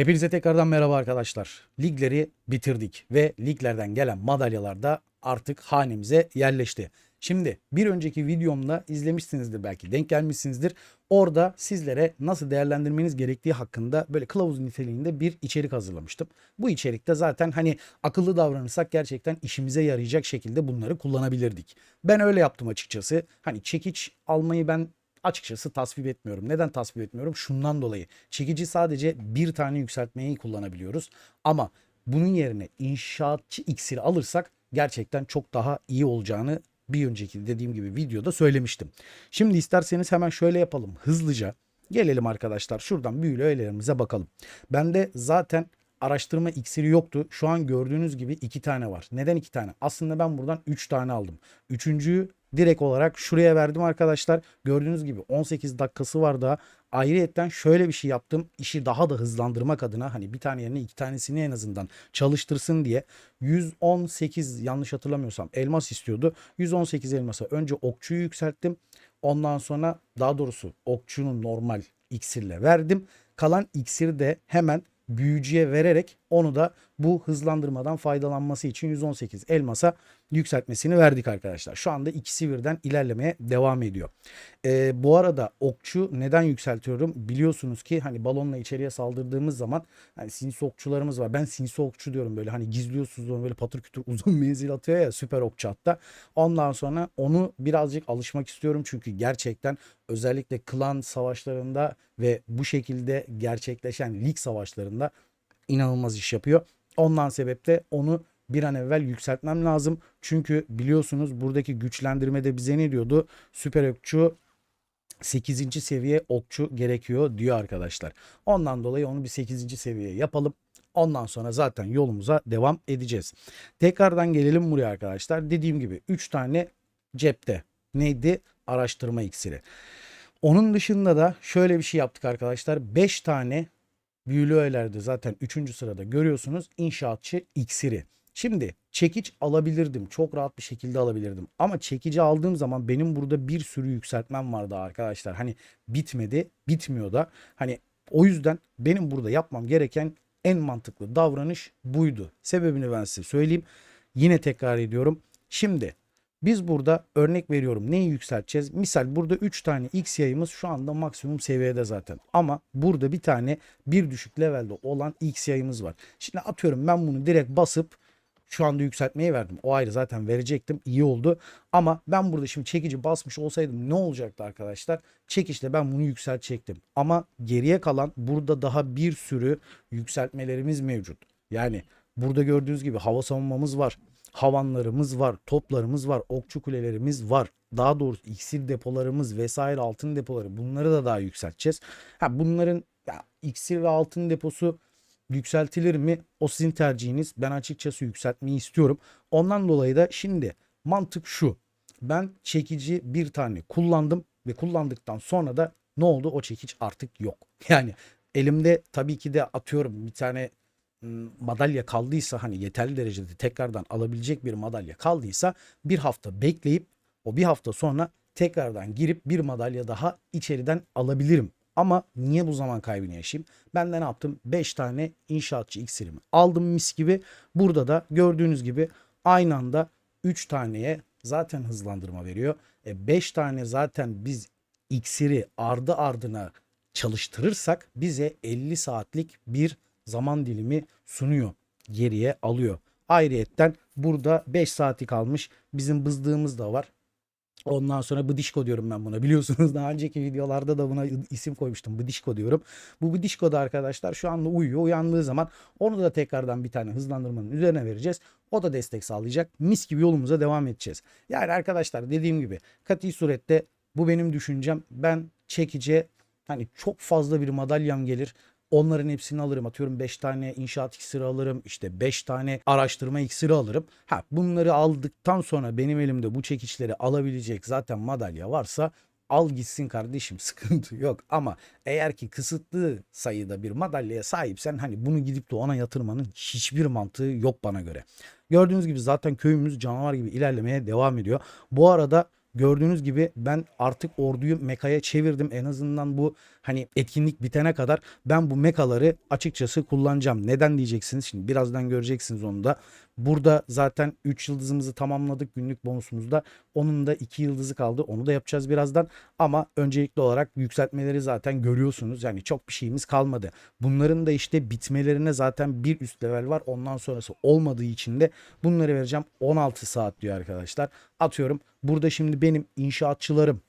Hepinize tekrardan merhaba arkadaşlar. Ligleri bitirdik ve liglerden gelen madalyalar da artık hanemize yerleşti. Şimdi bir önceki videomda izlemişsinizdir belki denk gelmişsinizdir. Orada sizlere nasıl değerlendirmeniz gerektiği hakkında böyle kılavuz niteliğinde bir içerik hazırlamıştım. Bu içerikte zaten hani akıllı davranırsak gerçekten işimize yarayacak şekilde bunları kullanabilirdik. Ben öyle yaptım açıkçası. Hani çekiç almayı ben açıkçası tasvip etmiyorum. Neden tasvip etmiyorum? Şundan dolayı. Çekici sadece bir tane yükseltmeyi kullanabiliyoruz. Ama bunun yerine inşaatçı iksiri alırsak gerçekten çok daha iyi olacağını bir önceki dediğim gibi videoda söylemiştim. Şimdi isterseniz hemen şöyle yapalım. Hızlıca gelelim arkadaşlar. Şuradan büyülü öğelerimize bakalım. Bende zaten araştırma iksiri yoktu. Şu an gördüğünüz gibi iki tane var. Neden iki tane? Aslında ben buradan üç tane aldım. Üçüncüyü direkt olarak şuraya verdim arkadaşlar. Gördüğünüz gibi 18 dakikası var daha. Ayrıyetten şöyle bir şey yaptım. İşi daha da hızlandırmak adına hani bir tane yerine iki tanesini en azından çalıştırsın diye 118 yanlış hatırlamıyorsam elmas istiyordu. 118 elmasa önce okçuyu yükselttim. Ondan sonra daha doğrusu okçunun normal iksirle verdim. Kalan iksiri de hemen büyücüye vererek onu da bu hızlandırmadan faydalanması için 118 elmasa yükseltmesini verdik arkadaşlar. Şu anda ikisi birden ilerlemeye devam ediyor. Ee, bu arada okçu neden yükseltiyorum? Biliyorsunuz ki hani balonla içeriye saldırdığımız zaman hani sinsi okçularımız var. Ben sinsi okçu diyorum böyle hani gizliyorsunuz onu böyle patır kütür uzun menzil atıyor ya süper okçu hatta. Ondan sonra onu birazcık alışmak istiyorum çünkü gerçekten özellikle klan savaşlarında ve bu şekilde gerçekleşen lig savaşlarında inanılmaz iş yapıyor. Ondan sebepte onu bir an evvel yükseltmem lazım. Çünkü biliyorsunuz buradaki güçlendirme de bize ne diyordu? Süper okçu 8. seviye okçu gerekiyor diyor arkadaşlar. Ondan dolayı onu bir 8. seviyeye yapalım. Ondan sonra zaten yolumuza devam edeceğiz. Tekrardan gelelim buraya arkadaşlar. Dediğim gibi 3 tane cepte. Neydi? Araştırma iksiri. Onun dışında da şöyle bir şey yaptık arkadaşlar. 5 tane büyülü öğelerde zaten 3. sırada görüyorsunuz inşaatçı iksiri. Şimdi çekiç alabilirdim. Çok rahat bir şekilde alabilirdim. Ama çekici aldığım zaman benim burada bir sürü yükseltmem vardı arkadaşlar. Hani bitmedi, bitmiyor da. Hani o yüzden benim burada yapmam gereken en mantıklı davranış buydu. Sebebini ben size söyleyeyim. Yine tekrar ediyorum. Şimdi biz burada örnek veriyorum neyi yükselteceğiz? Misal burada 3 tane X yayımız şu anda maksimum seviyede zaten. Ama burada bir tane bir düşük levelde olan X yayımız var. Şimdi atıyorum ben bunu direkt basıp şu anda yükseltmeye verdim. O ayrı zaten verecektim. İyi oldu. Ama ben burada şimdi çekici basmış olsaydım ne olacaktı arkadaşlar? Çekişle ben bunu yükseltecektim. Ama geriye kalan burada daha bir sürü yükseltmelerimiz mevcut. Yani burada gördüğünüz gibi hava savunmamız var havanlarımız var, toplarımız var, okçu kulelerimiz var. Daha doğrusu iksir depolarımız vesaire altın depoları bunları da daha yükselteceğiz. Ha bunların ya, iksir ve altın deposu yükseltilir mi? O sizin tercihiniz. Ben açıkçası yükseltmeyi istiyorum. Ondan dolayı da şimdi mantık şu. Ben çekici bir tane kullandım ve kullandıktan sonra da ne oldu? O çekiç artık yok. Yani elimde tabii ki de atıyorum bir tane madalya kaldıysa hani yeterli derecede tekrardan alabilecek bir madalya kaldıysa bir hafta bekleyip o bir hafta sonra tekrardan girip bir madalya daha içeriden alabilirim. Ama niye bu zaman kaybını yaşayayım? Ben de ne yaptım? 5 tane inşaatçı iksirimi aldım mis gibi. Burada da gördüğünüz gibi aynı anda 3 taneye zaten hızlandırma veriyor. 5 e tane zaten biz iksiri ardı ardına çalıştırırsak bize 50 saatlik bir zaman dilimi sunuyor. Geriye alıyor. Ayrıyetten burada 5 saati kalmış. Bizim bızdığımız da var. Ondan sonra bıdişko diyorum ben buna. Biliyorsunuz daha önceki videolarda da buna isim koymuştum. Bıdişko diyorum. Bu bıdişko da arkadaşlar şu anda uyuyor. Uyandığı zaman onu da tekrardan bir tane hızlandırmanın üzerine vereceğiz. O da destek sağlayacak. Mis gibi yolumuza devam edeceğiz. Yani arkadaşlar dediğim gibi kati surette bu benim düşüncem. Ben çekice hani çok fazla bir madalyam gelir. Onların hepsini alırım. Atıyorum 5 tane inşaat iksiri alırım. İşte 5 tane araştırma iksiri alırım. Ha bunları aldıktan sonra benim elimde bu çekiçleri alabilecek zaten madalya varsa al gitsin kardeşim sıkıntı yok ama eğer ki kısıtlı sayıda bir madalyaya sahipsen hani bunu gidip de ona yatırmanın hiçbir mantığı yok bana göre. Gördüğünüz gibi zaten köyümüz canavar gibi ilerlemeye devam ediyor. Bu arada gördüğünüz gibi ben artık orduyu mekaya çevirdim. En azından bu hani etkinlik bitene kadar ben bu mekaları açıkçası kullanacağım. Neden diyeceksiniz şimdi birazdan göreceksiniz onu da. Burada zaten 3 yıldızımızı tamamladık günlük bonusumuzda. Onun da 2 yıldızı kaldı. Onu da yapacağız birazdan. Ama öncelikli olarak yükseltmeleri zaten görüyorsunuz. Yani çok bir şeyimiz kalmadı. Bunların da işte bitmelerine zaten bir üst level var. Ondan sonrası olmadığı için de bunları vereceğim. 16 saat diyor arkadaşlar. Atıyorum burada şimdi benim inşaatçılarım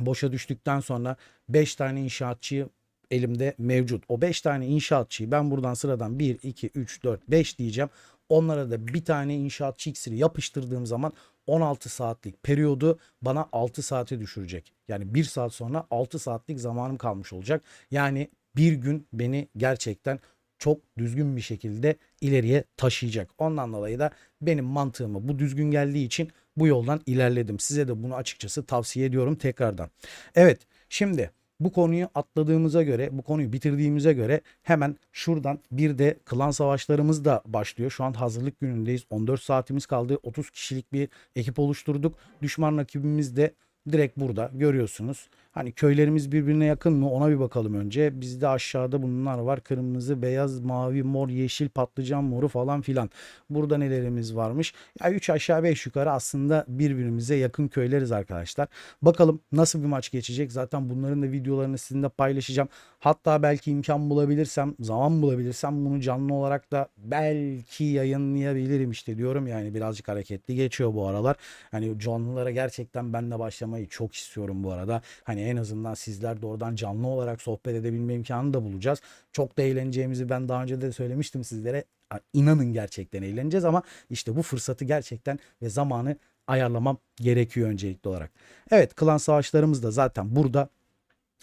boşa düştükten sonra 5 tane inşaatçı elimde mevcut. O 5 tane inşaatçıyı ben buradan sıradan 1, 2, 3, 4, 5 diyeceğim. Onlara da bir tane inşaatçı iksiri yapıştırdığım zaman 16 saatlik periyodu bana 6 saate düşürecek. Yani 1 saat sonra 6 saatlik zamanım kalmış olacak. Yani bir gün beni gerçekten çok düzgün bir şekilde ileriye taşıyacak. Ondan dolayı da benim mantığıma bu düzgün geldiği için bu yoldan ilerledim. Size de bunu açıkçası tavsiye ediyorum tekrardan. Evet şimdi bu konuyu atladığımıza göre, bu konuyu bitirdiğimize göre hemen şuradan bir de klan savaşlarımız da başlıyor. Şu an hazırlık günündeyiz. 14 saatimiz kaldı. 30 kişilik bir ekip oluşturduk. Düşman rakibimiz de direkt burada görüyorsunuz. Hani köylerimiz birbirine yakın mı ona bir bakalım önce. Bizde aşağıda bunlar var. Kırmızı, beyaz, mavi, mor, yeşil, patlıcan moru falan filan. Burada nelerimiz varmış? Ya 3 aşağı 5 yukarı aslında birbirimize yakın köyleriz arkadaşlar. Bakalım nasıl bir maç geçecek. Zaten bunların da videolarını sizinle paylaşacağım. Hatta belki imkan bulabilirsem, zaman bulabilirsem bunu canlı olarak da belki yayınlayabilirim işte diyorum. Yani birazcık hareketli geçiyor bu aralar. Hani canlılara gerçekten ben de başlamayı çok istiyorum bu arada. Hani en azından sizler de oradan canlı olarak sohbet edebilme imkanı da bulacağız. Çok da eğleneceğimizi ben daha önce de söylemiştim sizlere. İnanın gerçekten eğleneceğiz ama işte bu fırsatı gerçekten ve zamanı ayarlamam gerekiyor öncelikli olarak. Evet klan savaşlarımız da zaten burada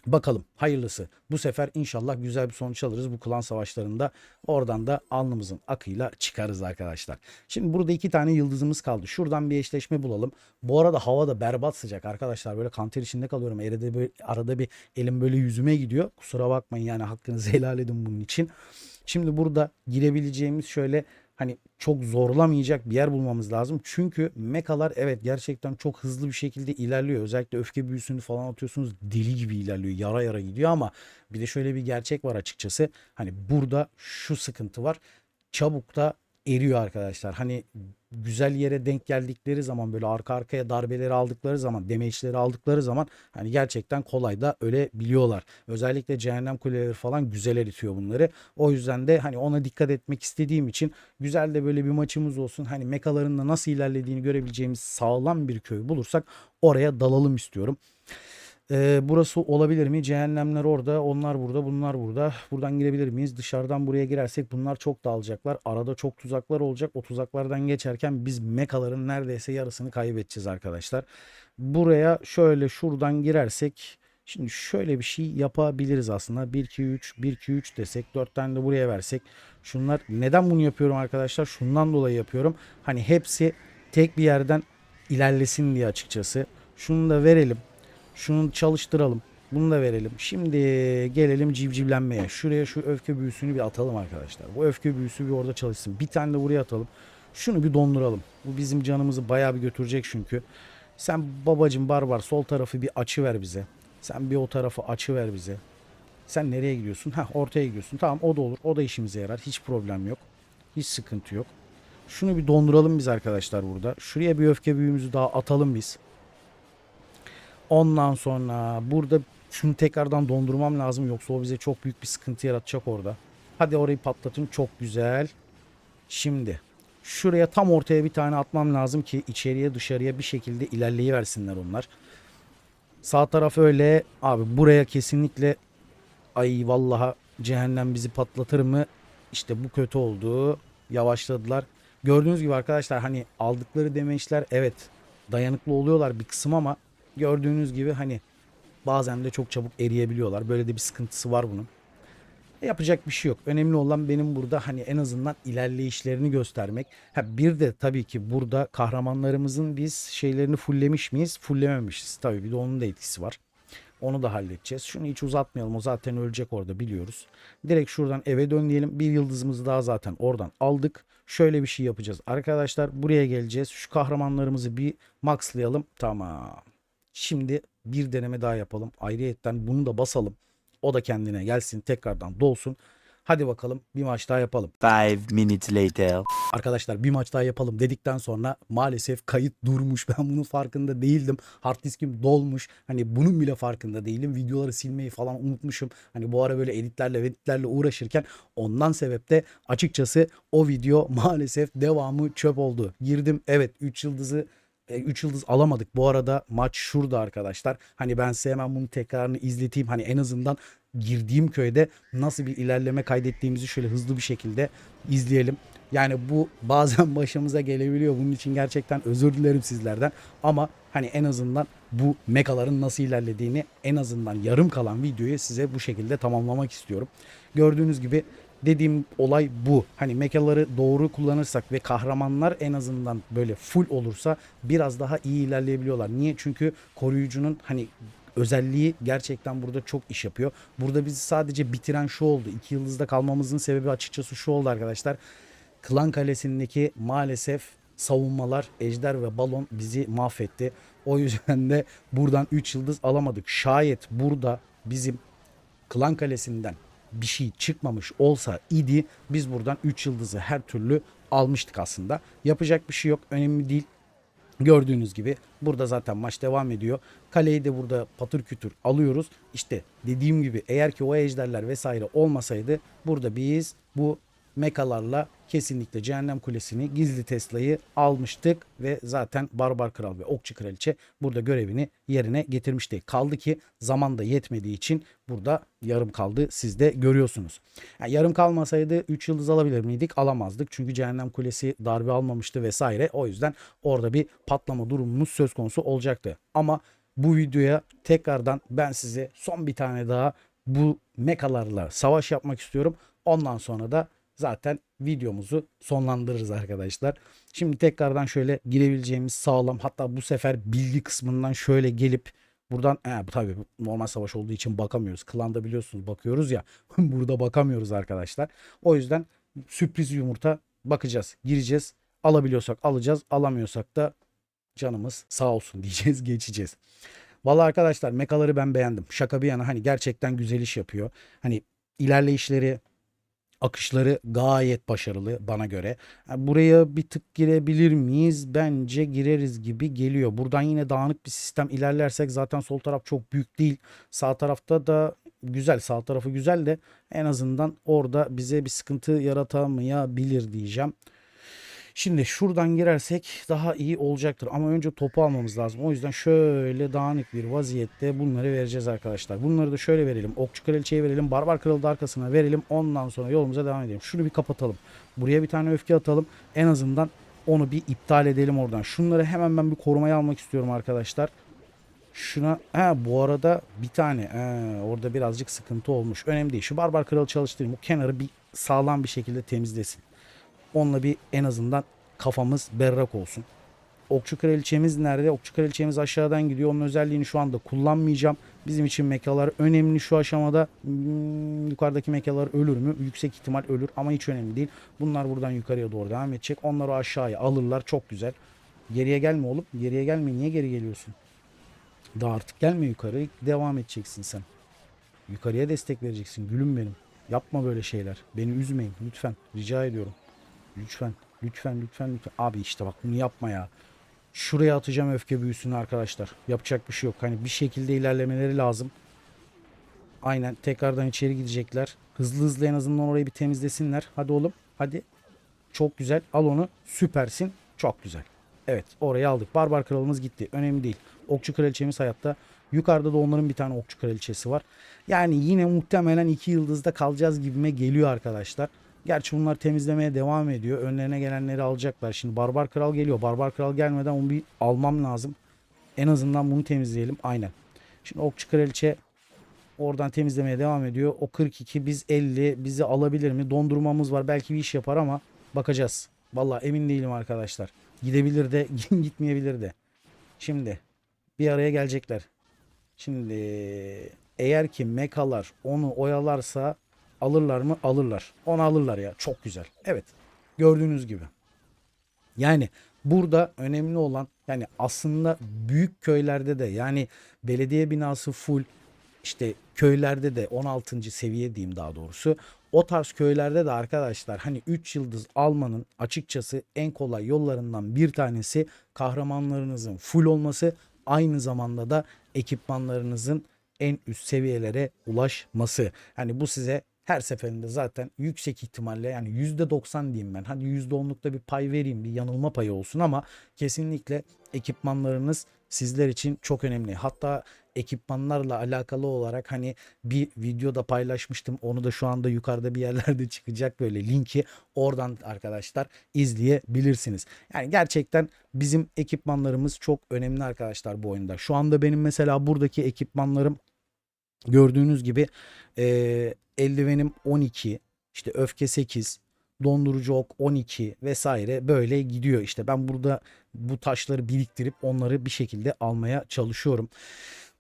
Bakalım hayırlısı. Bu sefer inşallah güzel bir sonuç alırız bu klan savaşlarında. Oradan da alnımızın akıyla çıkarız arkadaşlar. Şimdi burada iki tane yıldızımız kaldı. Şuradan bir eşleşme bulalım. Bu arada hava da berbat sıcak arkadaşlar. Böyle kanter içinde kalıyorum. Arada, böyle, arada bir elim böyle yüzüme gidiyor. Kusura bakmayın yani hakkınızı helal edin bunun için. Şimdi burada girebileceğimiz şöyle hani çok zorlamayacak bir yer bulmamız lazım. Çünkü mekalar evet gerçekten çok hızlı bir şekilde ilerliyor. Özellikle öfke büyüsünü falan atıyorsunuz deli gibi ilerliyor. Yara yara gidiyor ama bir de şöyle bir gerçek var açıkçası. Hani burada şu sıkıntı var. Çabuk da eriyor arkadaşlar. Hani güzel yere denk geldikleri zaman böyle arka arkaya darbeleri aldıkları zaman demeçleri aldıkları zaman hani gerçekten kolay da ölebiliyorlar. Özellikle cehennem kuleleri falan güzel eritiyor bunları. O yüzden de hani ona dikkat etmek istediğim için güzel de böyle bir maçımız olsun. Hani mekaların da nasıl ilerlediğini görebileceğimiz sağlam bir köy bulursak oraya dalalım istiyorum. Ee, burası olabilir mi? Cehennemler orada, onlar burada, bunlar burada. Buradan girebilir miyiz? Dışarıdan buraya girersek bunlar çok dağılacaklar. Arada çok tuzaklar olacak. O tuzaklardan geçerken biz mekaların neredeyse yarısını kaybedeceğiz arkadaşlar. Buraya şöyle şuradan girersek Şimdi şöyle bir şey yapabiliriz aslında. 1 2 3 1 2 3 desek 4 tane de buraya versek. Şunlar neden bunu yapıyorum arkadaşlar? Şundan dolayı yapıyorum. Hani hepsi tek bir yerden ilerlesin diye açıkçası. Şunu da verelim. Şunu çalıştıralım. Bunu da verelim. Şimdi gelelim civcivlenmeye. Şuraya şu öfke büyüsünü bir atalım arkadaşlar. Bu öfke büyüsü bir orada çalışsın. Bir tane de buraya atalım. Şunu bir donduralım. Bu bizim canımızı bayağı bir götürecek çünkü. Sen babacım barbar sol tarafı bir açı ver bize. Sen bir o tarafı açı ver bize. Sen nereye gidiyorsun? Ha ortaya gidiyorsun. Tamam o da olur. O da işimize yarar. Hiç problem yok. Hiç sıkıntı yok. Şunu bir donduralım biz arkadaşlar burada. Şuraya bir öfke büyümüzü daha atalım biz. Ondan sonra burada şunu tekrardan dondurmam lazım yoksa o bize çok büyük bir sıkıntı yaratacak orada. Hadi orayı patlatın çok güzel. Şimdi şuraya tam ortaya bir tane atmam lazım ki içeriye dışarıya bir şekilde ilerleyiversinler onlar. Sağ taraf öyle abi buraya kesinlikle ay vallaha cehennem bizi patlatır mı? İşte bu kötü oldu. Yavaşladılar. Gördüğünüz gibi arkadaşlar hani aldıkları demeçler evet dayanıklı oluyorlar bir kısım ama gördüğünüz gibi hani bazen de çok çabuk eriyebiliyorlar. Böyle de bir sıkıntısı var bunun. E, yapacak bir şey yok. Önemli olan benim burada hani en azından ilerleyişlerini göstermek. Ha bir de tabii ki burada kahramanlarımızın biz şeylerini fulllemiş miyiz? Fulllememişiz. Tabii bir de onun da etkisi var. Onu da halledeceğiz. Şunu hiç uzatmayalım. O zaten ölecek orada biliyoruz. Direkt şuradan eve dön diyelim. Bir yıldızımızı daha zaten oradan aldık. Şöyle bir şey yapacağız. Arkadaşlar buraya geleceğiz. Şu kahramanlarımızı bir maxlayalım. Tamam. Şimdi bir deneme daha yapalım. Ayrıyetten bunu da basalım. O da kendine gelsin tekrardan dolsun. Hadi bakalım bir maç daha yapalım. Five minutes later. Arkadaşlar bir maç daha yapalım dedikten sonra maalesef kayıt durmuş. Ben bunun farkında değildim. Hard diskim dolmuş. Hani bunun bile farkında değilim. Videoları silmeyi falan unutmuşum. Hani bu ara böyle editlerle editlerle uğraşırken ondan sebep de açıkçası o video maalesef devamı çöp oldu. Girdim evet 3 yıldızı 3 yıldız alamadık. Bu arada maç şurada arkadaşlar. Hani ben size hemen bunu tekrarını izleteyim. Hani en azından girdiğim köyde nasıl bir ilerleme kaydettiğimizi şöyle hızlı bir şekilde izleyelim. Yani bu bazen başımıza gelebiliyor. Bunun için gerçekten özür dilerim sizlerden. Ama hani en azından bu mekaların nasıl ilerlediğini en azından yarım kalan videoyu size bu şekilde tamamlamak istiyorum. Gördüğünüz gibi dediğim olay bu. Hani mekaları doğru kullanırsak ve kahramanlar en azından böyle full olursa biraz daha iyi ilerleyebiliyorlar. Niye? Çünkü koruyucunun hani özelliği gerçekten burada çok iş yapıyor. Burada bizi sadece bitiren şu oldu. İki yıldızda kalmamızın sebebi açıkçası şu oldu arkadaşlar. Klan Kalesi'ndeki maalesef savunmalar, ejder ve balon bizi mahvetti. O yüzden de buradan 3 yıldız alamadık. Şayet burada bizim Klan Kalesi'nden bir şey çıkmamış olsa idi biz buradan 3 yıldızı her türlü almıştık aslında. Yapacak bir şey yok. Önemli değil. Gördüğünüz gibi burada zaten maç devam ediyor. Kaleyi de burada patır kütür alıyoruz. İşte dediğim gibi eğer ki o ejderler vesaire olmasaydı burada biz bu mekalarla kesinlikle Cehennem Kulesi'ni gizli Tesla'yı almıştık ve zaten Barbar Kral ve Okçu Kraliçe burada görevini yerine getirmişti. Kaldı ki zaman da yetmediği için burada yarım kaldı. Siz de görüyorsunuz. Yani yarım kalmasaydı 3 yıldız alabilir miydik? Alamazdık. Çünkü Cehennem Kulesi darbe almamıştı vesaire. O yüzden orada bir patlama durumumuz söz konusu olacaktı. Ama bu videoya tekrardan ben size son bir tane daha bu mekalarla savaş yapmak istiyorum. Ondan sonra da zaten videomuzu sonlandırırız arkadaşlar. Şimdi tekrardan şöyle girebileceğimiz sağlam hatta bu sefer bilgi kısmından şöyle gelip buradan bu tabii normal savaş olduğu için bakamıyoruz. Klanda biliyorsunuz bakıyoruz ya burada bakamıyoruz arkadaşlar. O yüzden sürpriz yumurta bakacağız. Gireceğiz. Alabiliyorsak alacağız. Alamıyorsak da canımız sağ olsun diyeceğiz geçeceğiz. Vallahi arkadaşlar mekaları ben beğendim. Şaka bir yana hani gerçekten güzel iş yapıyor. Hani ilerleyişleri akışları gayet başarılı bana göre. Buraya bir tık girebilir miyiz? Bence gireriz gibi geliyor. Buradan yine dağınık bir sistem ilerlersek zaten sol taraf çok büyük değil. Sağ tarafta da güzel. Sağ tarafı güzel de en azından orada bize bir sıkıntı yaratamayabilir diyeceğim. Şimdi şuradan girersek daha iyi olacaktır. Ama önce topu almamız lazım. O yüzden şöyle dağınık bir vaziyette bunları vereceğiz arkadaşlar. Bunları da şöyle verelim. Okçu kraliçeye verelim. Barbar kralı da arkasına verelim. Ondan sonra yolumuza devam edelim. Şunu bir kapatalım. Buraya bir tane öfke atalım. En azından onu bir iptal edelim oradan. Şunları hemen ben bir korumaya almak istiyorum arkadaşlar. Şuna ha bu arada bir tane he, orada birazcık sıkıntı olmuş. Önemli değil. Şu barbar kralı çalıştırayım. O kenarı bir sağlam bir şekilde temizlesin. Onunla bir en azından kafamız berrak olsun. Okçu kraliçemiz nerede? Okçu kraliçemiz aşağıdan gidiyor. Onun özelliğini şu anda kullanmayacağım. Bizim için mekalar önemli şu aşamada. Hmm, yukarıdaki mekalar ölür mü? Yüksek ihtimal ölür ama hiç önemli değil. Bunlar buradan yukarıya doğru devam edecek. Onları aşağıya alırlar. Çok güzel. Geriye gelme oğlum. Geriye gelme. Niye geri geliyorsun? Daha artık gelme yukarı. Devam edeceksin sen. Yukarıya destek vereceksin. Gülüm benim. Yapma böyle şeyler. Beni üzmeyin lütfen. Rica ediyorum. Lütfen. Lütfen lütfen lütfen. Abi işte bak bunu yapma ya. Şuraya atacağım öfke büyüsünü arkadaşlar. Yapacak bir şey yok. Hani bir şekilde ilerlemeleri lazım. Aynen tekrardan içeri gidecekler. Hızlı hızlı en azından orayı bir temizlesinler. Hadi oğlum. Hadi. Çok güzel. Al onu. Süpersin. Çok güzel. Evet orayı aldık. Barbar kralımız gitti. Önemli değil. Okçu kraliçemiz hayatta. Yukarıda da onların bir tane okçu kraliçesi var. Yani yine muhtemelen iki yıldızda kalacağız gibime geliyor arkadaşlar. Gerçi bunlar temizlemeye devam ediyor. Önlerine gelenleri alacaklar. Şimdi Barbar Kral geliyor. Barbar Kral gelmeden onu bir almam lazım. En azından bunu temizleyelim. Aynen. Şimdi Okçu Kraliçe oradan temizlemeye devam ediyor. O 42 biz 50 bizi alabilir mi? Dondurmamız var. Belki bir iş yapar ama bakacağız. Vallahi emin değilim arkadaşlar. Gidebilir de gitmeyebilir de. Şimdi bir araya gelecekler. Şimdi eğer ki mekalar onu oyalarsa alırlar mı? Alırlar. Onu alırlar ya. Çok güzel. Evet. Gördüğünüz gibi. Yani burada önemli olan yani aslında büyük köylerde de yani belediye binası full işte köylerde de 16. seviye diyeyim daha doğrusu. O tarz köylerde de arkadaşlar hani 3 yıldız almanın açıkçası en kolay yollarından bir tanesi kahramanlarınızın full olması aynı zamanda da ekipmanlarınızın en üst seviyelere ulaşması. Hani bu size her seferinde zaten yüksek ihtimalle yani %90 diyeyim ben. Hadi %10'lukta bir pay vereyim bir yanılma payı olsun ama kesinlikle ekipmanlarınız sizler için çok önemli. Hatta ekipmanlarla alakalı olarak hani bir videoda paylaşmıştım. Onu da şu anda yukarıda bir yerlerde çıkacak böyle linki. Oradan arkadaşlar izleyebilirsiniz. Yani gerçekten bizim ekipmanlarımız çok önemli arkadaşlar bu oyunda. Şu anda benim mesela buradaki ekipmanlarım gördüğünüz gibi eee, eldivenim 12, işte öfke 8, dondurucu ok 12 vesaire böyle gidiyor. İşte ben burada bu taşları biriktirip onları bir şekilde almaya çalışıyorum.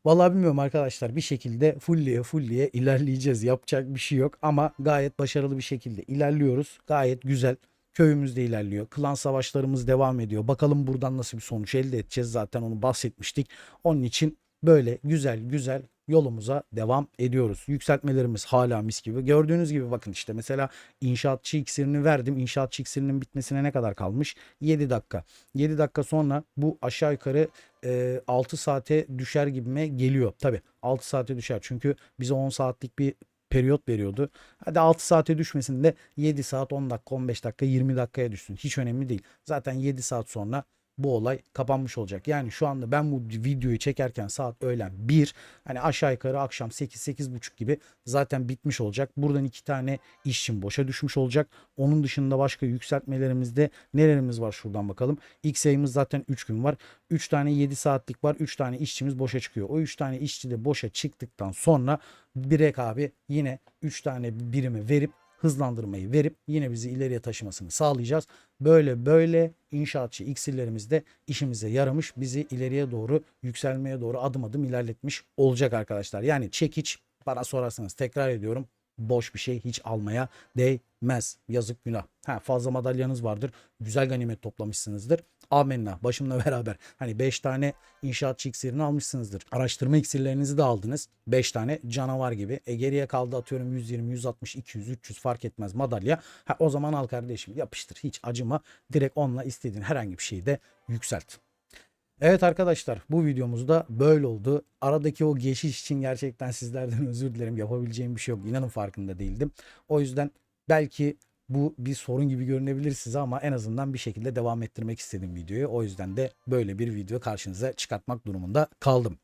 Vallahi bilmiyorum arkadaşlar bir şekilde fulliye fulliye ilerleyeceğiz. Yapacak bir şey yok ama gayet başarılı bir şekilde ilerliyoruz. Gayet güzel. Köyümüz de ilerliyor. Klan savaşlarımız devam ediyor. Bakalım buradan nasıl bir sonuç elde edeceğiz. Zaten onu bahsetmiştik. Onun için böyle güzel güzel yolumuza devam ediyoruz. Yükseltmelerimiz hala mis gibi. Gördüğünüz gibi bakın işte mesela inşaatçı iksirini verdim. İnşaatçı iksirinin bitmesine ne kadar kalmış? 7 dakika. 7 dakika sonra bu aşağı yukarı e, 6 saate düşer gibime geliyor. Tabi 6 saate düşer. Çünkü bize 10 saatlik bir periyot veriyordu. Hadi 6 saate düşmesin de 7 saat 10 dakika 15 dakika 20 dakikaya düşsün. Hiç önemli değil. Zaten 7 saat sonra bu olay kapanmış olacak. Yani şu anda ben bu videoyu çekerken saat öğlen 1 hani aşağı yukarı akşam 8-8.30 gibi zaten bitmiş olacak. Buradan iki tane işçim boşa düşmüş olacak. Onun dışında başka yükseltmelerimizde nelerimiz var şuradan bakalım. İlk sayımız zaten 3 gün var. 3 tane 7 saatlik var. 3 tane işçimiz boşa çıkıyor. O 3 tane işçi de boşa çıktıktan sonra direkt abi yine 3 tane birimi verip hızlandırmayı verip yine bizi ileriye taşımasını sağlayacağız. Böyle böyle inşaatçı iksirlerimiz de işimize yaramış. Bizi ileriye doğru yükselmeye doğru adım adım ilerletmiş olacak arkadaşlar. Yani çekiç bana sorarsanız tekrar ediyorum boş bir şey hiç almaya değmez. Yazık günah. Ha, fazla madalyanız vardır. Güzel ganimet toplamışsınızdır. Amenna. Başımla beraber. Hani 5 tane inşaatçı iksirini almışsınızdır. Araştırma iksirlerinizi de aldınız. 5 tane canavar gibi. E geriye kaldı atıyorum 120, 160, 200, 300 fark etmez madalya. Ha, o zaman al kardeşim yapıştır. Hiç acıma. Direkt onunla istediğin herhangi bir şeyi de yükselt. Evet arkadaşlar bu videomuz da böyle oldu. Aradaki o geçiş için gerçekten sizlerden özür dilerim. Yapabileceğim bir şey yok. İnanın farkında değildim. O yüzden belki bu bir sorun gibi görünebilir size ama en azından bir şekilde devam ettirmek istedim videoyu. O yüzden de böyle bir video karşınıza çıkartmak durumunda kaldım.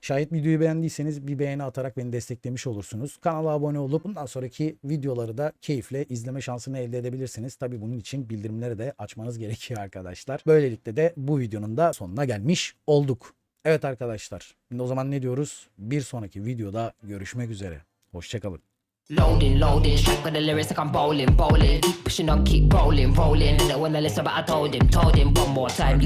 Şayet videoyu beğendiyseniz bir beğeni atarak beni desteklemiş olursunuz. Kanala abone olup bundan sonraki videoları da keyifle izleme şansını elde edebilirsiniz. Tabi bunun için bildirimleri de açmanız gerekiyor arkadaşlar. Böylelikle de bu videonun da sonuna gelmiş olduk. Evet arkadaşlar. O zaman ne diyoruz? Bir sonraki videoda görüşmek üzere. Hoşçakalın. Loading, loading, straight with the lyrics like I'm bowling, bowling. Keep pushing on, keep rolling, rolling. Didn't wanna listen, but I told him, told him one more time.